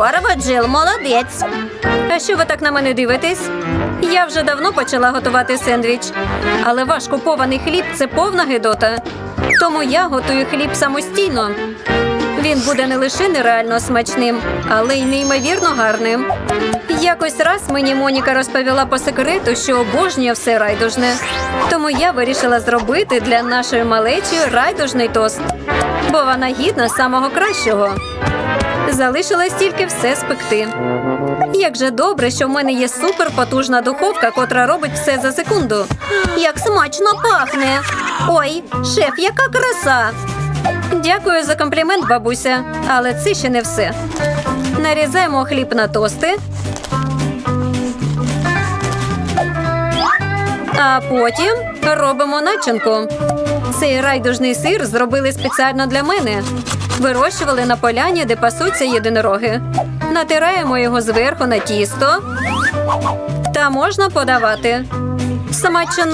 Здорово, Джил, молодець. А що ви так на мене дивитесь? Я вже давно почала готувати сендвіч, але ваш купований хліб це повна гидота. Тому я готую хліб самостійно. Він буде не лише нереально смачним, але й неймовірно гарним. Якось раз мені Моніка розповіла по секрету, що обожнює все райдужне. Тому я вирішила зробити для нашої малечі райдужний тост, бо вона гідна самого кращого. Залишилось тільки все спекти. Як же добре, що в мене є суперпотужна духовка, котра робить все за секунду. Як смачно пахне. Ой, шеф, яка краса. Дякую за комплімент, бабуся, але це ще не все. Нарізаємо хліб на тости. А потім робимо начинку. Цей райдужний сир зробили спеціально для мене. Вирощували на поляні, де пасуться єдинороги. Натираємо його зверху на тісто. Та можна подавати. Смачно